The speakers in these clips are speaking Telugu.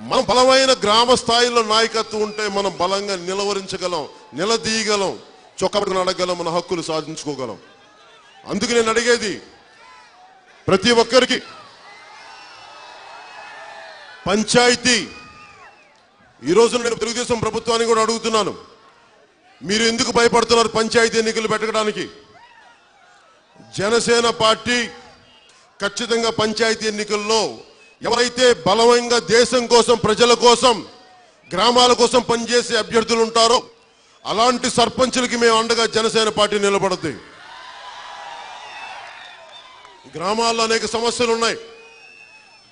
మనం బలమైన గ్రామ స్థాయిలో నాయకత్వం ఉంటే మనం బలంగా నిలవరించగలం నిలదీయగలం చొక్కబడుకుని అడగలం మన హక్కులు సాధించుకోగలం. అందుకు నేను అడిగేది ప్రతి ఒక్కరికి పంచాయతీ ఈరోజు నేను తెలుగుదేశం ప్రభుత్వాన్ని కూడా అడుగుతున్నాను. మీరు ఎందుకు భయపడుతున్నారు పంచాయతీ ఎన్నికలు పెట్టడానికి? జనసేన పార్టీ ఖచ్చితంగా పంచాయతీ ఎన్నికల్లో ఎవరైతే బలవంగా దేశం కోసం ప్రజల కోసం గ్రామాల కోసం పనిచేసే అభ్యర్థులు ఉంటారో అలాంటి సర్పంచులకి మేము అండగా జనసేన పార్టీ నిలబడుద్ది. గ్రామాల్లో అనేక సమస్యలు ఉన్నాయి.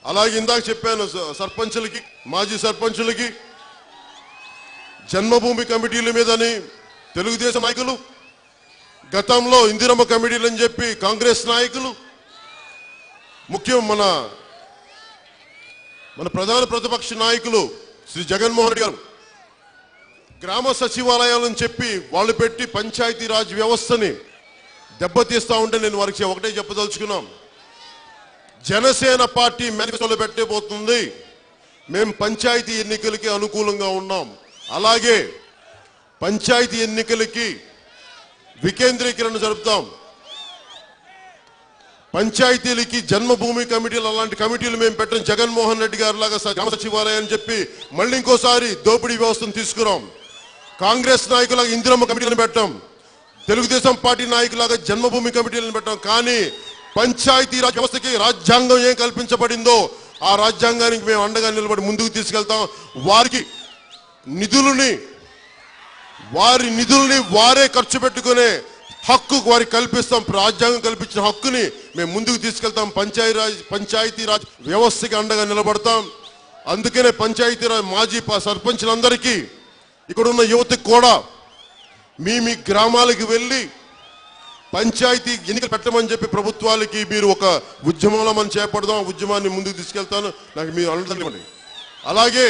అలాగే ఇందాక చెప్పాను స- సర్పంచులకి మాజీ సర్పంచులకి జన్మభూమి కమిటీల మీదని తెలుగుదేశం నాయకులు గతంలో ఇందిరమ్మ కమిటీలు అని చెప్పి కాంగ్రెస్ నాయకులు ముఖ్యం మన మన ప్రధాన ప్రతిపక్ష నాయకులు శ్రీ జగన్మోహన్ రెడ్డి గారు. గ్రామ సచివాలయాలని చెప్పి వాళ్ళు పెట్టి పంచాయతీ రాజ్ వ్యవస్థని దెబ్బతీస్తా ఉంటే నేను వారికి ఒకటే చెప్పదలుచుకున్నాం. జనసేన పార్టీ మేనిఫెస్టోలో పెట్టబోతుంది. మేము పంచాయతీ ఎన్నికలకి అనుకూలంగా ఉన్నాం. అలాగే పంచాయతీ ఎన్నికలకి వికేంద్రీకరణ జరుపుతాం. పంచాయతీలకి జన్మభూమి కమిటీలు అలాంటి కమిటీలు మేము పెట్టం జగన్మోహన్ రెడ్డి గారు లాగా గ్రామ సచివాలయాన్ని చెప్పి మళ్ళీ ఇంకోసారి దోపిడీ వ్యవస్థను తీసుకురాం. కాంగ్రెస్ నాయకులాగా ఇందిరమ్మ కమిటీలను పెట్టాం తెలుగుదేశం పార్టీ నాయకులాగా జన్మభూమి కమిటీలను పెట్టాం కానీ పంచాయతీ రాజ్ వ్యవస్థకి రాజ్యాంగం ఏం కల్పించబడిందో ఆ రాజ్యాంగానికి మేము అండగా నిలబడి ముందుకు తీసుకెళ్తాం. వారికి నిధులని వారి నిధుల్ని వారే ఖర్చు పెట్టుకునే హక్కు వారికి కల్పిస్తాం. రాజ్యాంగం కల్పించిన హక్కుని మేము ముందుకు తీసుకెళ్తాం. పంచాయతీ పంచాయతీరాజ్ పంచాయతీ రాజ్ వ్యవస్థకి అండగా నిలబడతాం. అందుకనే పంచాయతీరాజ్ మాజీ సర్పంచ్లందరికీ సర్పంచులందరికీ ఇక్కడ ఉన్న యువతకు కూడా మీ మీ గ్రామాలకు వెళ్ళి పంచాయతీ ఎన్నికలు పెట్టమని చెప్పి ప్రభుత్వాలకి మీరు ఒక ఉద్యమంలో మనం చేపడదాం. ఉద్యమాన్ని ముందుకు తీసుకెళ్తాను. నాకు మీరు అనుకోండి అలాగే